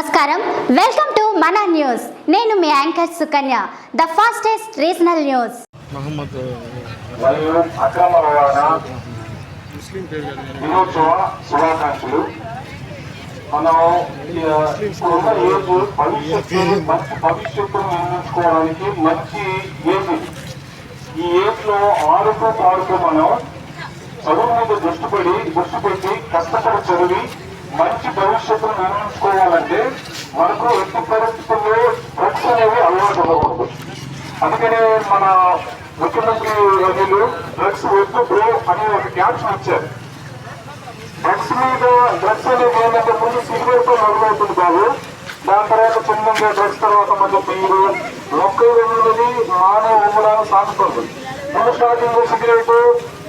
నమస్కారం. Welcome to మన news నేను మీ anchor Sukanya the fastest regional news Mohammed మరియు అక్రమ రవాణా ముస్లిం పేరు కదా నేను. దినోత్సవ శుభాకాంక్షలు. మనం ఈ, ఇప్పుడున్న ఏజ్ భవిష్యత్తు మంచి భవిష్యత్తును నిర్మించుకోవడానికి మంచి ఏజ్ ఇది. ఈ ఏజ్లో ఆడుతూ పాడుతూ మనం చదువు మీద దృష్టి పడి దృష్టి పెట్టి కష్టపడి చదివి మంచి భవిష్యత్తును నిర్మించుకోవాలంటే మనకు ఎట్టి పరిస్థితుల్లో డ్రగ్స్ అనేవి అలవాటు ఉండకూడదు. అందుకనే మన ముఖ్యమంత్రి వర్యులు డ్రగ్స్ వద్దు బ్రో అనే ఒక క్యాప్షన్ ఇచ్చారు. డ్రగ్స్ మీద డ్రగ్స్ అనేది ఏంటంటే ముందు సిగరెట్తో మొదలవుతుంది బాబు. దాని తర్వాత చిన్నగా డ్రగ్స్ తర్వాత మధ్య బీరు మొక్క అనేది మానవ ఉమ్మడాన్ని సాగుతుంది ముందు స్టార్టింగ్ సిగరెట్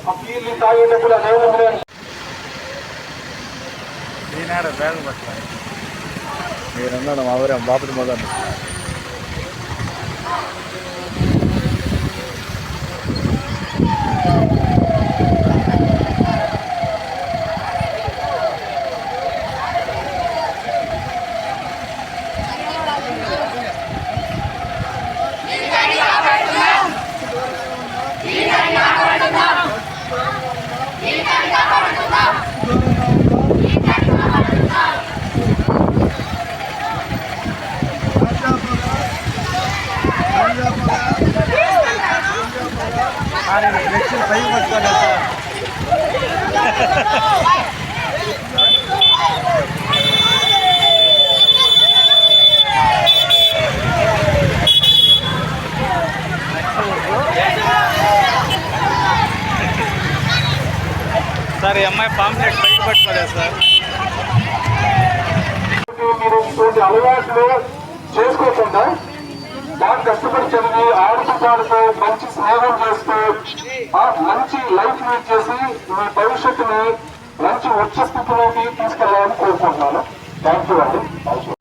ఆ తాగేటప్పుడు అదే ఉంది ఈనాడు బ్యాగ్ పట్టాలి మీరన్నాడు మా ఊరే బాపతి మొదలు పైకి పట్టుకోవాలి సార్ సార్ ఈ అమ్మాయి పాంప్లెట్ పైకి పట్టుకోలేదు సార్ మీరు ఇటువంటి అలవాట్లు చేసుకోకుండా బాగా కష్టపడి చదివి ఆడుతూ పాడుతూ మంచి స్నేహం చేస్తూ ఆ మంచి లైఫ్ లీడ్ చేసి మీ భవిష్యత్తుని మంచి ఉచ్చ స్థితిలోకి తీసుకెళ్ళాలని కోరుకుంటున్నాను. థ్యాంక్ యూ అండి థ్యాంక్ యూ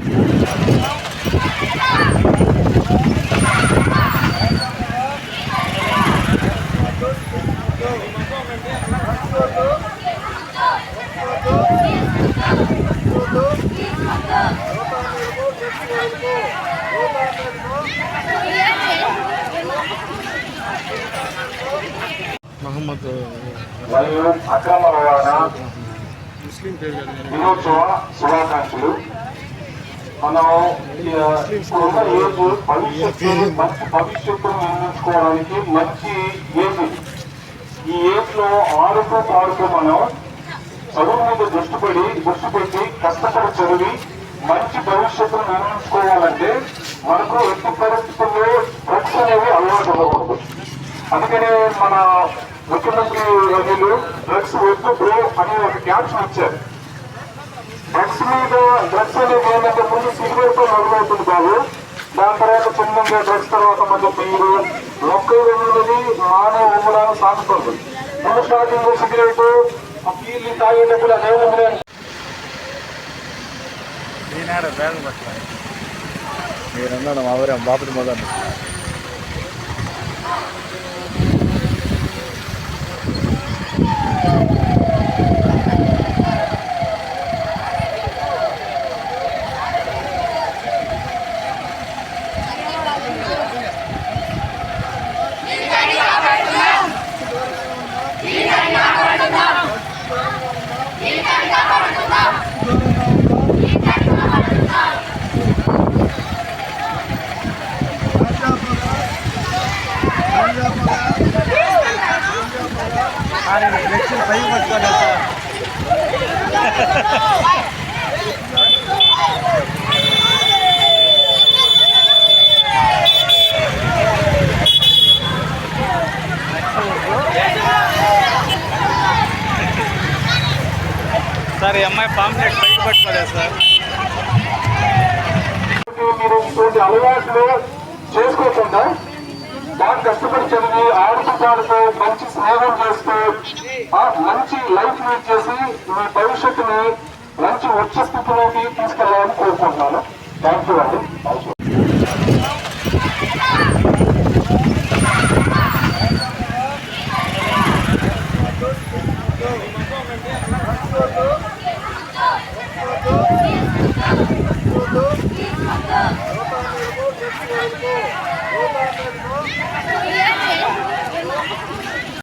మహమ్మద్ మరియు అక్రమ రవాణా ముస్లిం. దినోత్సవ శుభాకాంక్షలు మనం ఈ, ఇప్పుడున్న ఏజ్ భవిష్యత్తు మంచి భవిష్యత్తును నిర్మించుకోవడానికి మంచి ఏజ్. ఈ ఏజ్లో ఆడుతూ పాడుతూ మనం చదువు మీద దృష్టి పడి దృష్టి పెట్టి కష్టపడి చదివి మంచి భవిష్యత్తును నిర్మించుకోవాలంటే మనకు ఎట్టి పరిస్థితుల్లో డ్రగ్స్ అనేవి అలవాటు ఉండకూడదు అందుకనే మన ముఖ్యమంత్రి వర్యులు డ్రగ్స్ వద్దు బ్రో అని ఒక క్యాప్షన్ ఇచ్చారు. డ్రగ్స్ మీద డ్రగ్స్ అనేది ఏంటంటే ముందు సిగరెట్తో మొదలవుతుంది బాబు. దాని తర్వాత చిన్నగా డ్రగ్స్ తర్వాత మధ్య బీరు మొక్కలు ఉన్నది మానవ ఉమ్మడాన్ని సాగుతుంది. ముందు స్టార్టింగ్ సిగరెట్ ఆ పీర్లు తాగేటప్పుడు అదే ఉంది ఈనాడు బ్యాగ్ మీరన్నాడు మా ఊరే బాపతి మొదలు. పైకి పట్టుకోలేదు సార్ సార్ ఈ అమ్మాయి పాంప్లెట్ పైకి పట్టుకోలేదు సార్ మీరు ఇటువంటి అలవాట్లు చేసుకోకుండా బాగా కష్టపడి చదివి ఆడుతూ పాడుతూ మంచి స్నేహం చేస్తూ ఆ మంచి లైఫ్ లీడ్ చేసి మీ భవిష్యత్తుని మంచి ఉచ్చ స్థితిలోకి తీసుకెళ్ళాలని కోరుకుంటున్నాను. థ్యాంక్ యూ అండి Thank